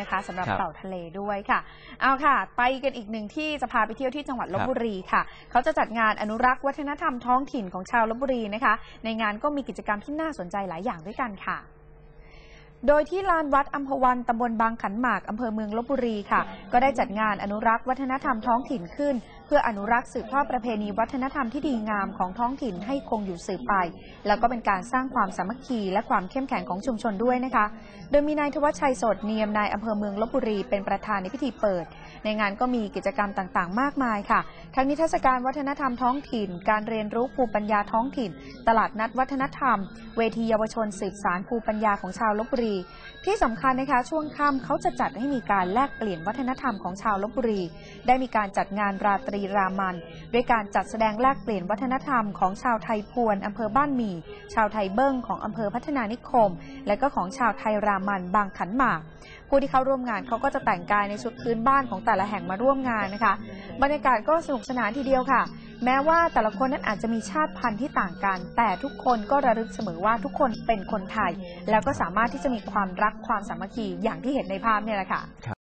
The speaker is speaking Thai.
นะคะสำหรับครับ เต่าทะเลด้วยค่ะ เอาค่ะ ไปกันอีกหนึ่งที่จะพาไปเที่ยวที่จังหวัดลบบุรีค่ะ เขาจะจัดงานอนุรักษ์วัฒนธรรมท้องถิ่นของชาวลบบุรีนะคะ ในงานก็มีกิจกรรมที่น่าสนใจหลายอย่างด้วยกันค่ะ โดยที่ลานวัดอัมพวันตำบลบางขันหมากอำเภอเมืองลบบุรีค่ะ ก็ได้จัดงานอนุรักษ์วัฒนธรรมท้องถิ่นขึ้นเพื่ออนุรักษ์สืบทอดประเพณีวัฒนธรรมที่ดีงามของท้องถิ่นให้คงอยู่สืบไป แล้วก็เป็นการสร้างความสามัคคีและความเข้มแข็งของชุมชนด้วยนะคะ โดยมีนายธวัชชัยโสดเนียมนายอำเภอเมืองลบบุรีเป็นประธานในพิธีเปิด ในงานก็มีกิจกรรมต่างๆ มากมายค่ะ ทั้งนิทรรศการวัฒนธรรมท้องถิ่น การเรียนรู้ภูมิปัญญาท้องถิ่น ตลาดนัดวัฒนธรรม เวทีเยาวชนสืบสารภูมิปัญญาของชาวลบบุรี ที่สำคัญนะคะช่วงค่ำเขาจะจัดให้มีการแลกเปลี่ยนวัฒนธรรมของชาวลบบุรี ได้มีการจัดงานราตรีรีรามัน ด้วยการจัดแสดงแลกเปลี่ยนวัฒนธรรมของชาวไทยพวนอำเภอบ้านหมี่ ชาวไทยเบิ้งของอำเภอพัฒนานิคม และก็ของชาวไทยรามันบางขันหมาก ผู้ที่เข้าร่วมงานเขาก็จะแต่งกายในชุดพื้นบ้านของแต่ละแห่งมาร่วมงานนะคะ บรรยากาศก็สนุกสนานทีเดียวค่ะ แม้ว่าแต่ละคนนั้นอาจจะมีชาติพันธุ์ที่ต่างกัน แต่ทุกคนก็ระลึกเสมอว่าทุกคนเป็นคนไทย แล้วก็สามารถที่จะมีความรักความสามัคคีอย่างที่เห็นในภาพเนี่ยแหละค่ะ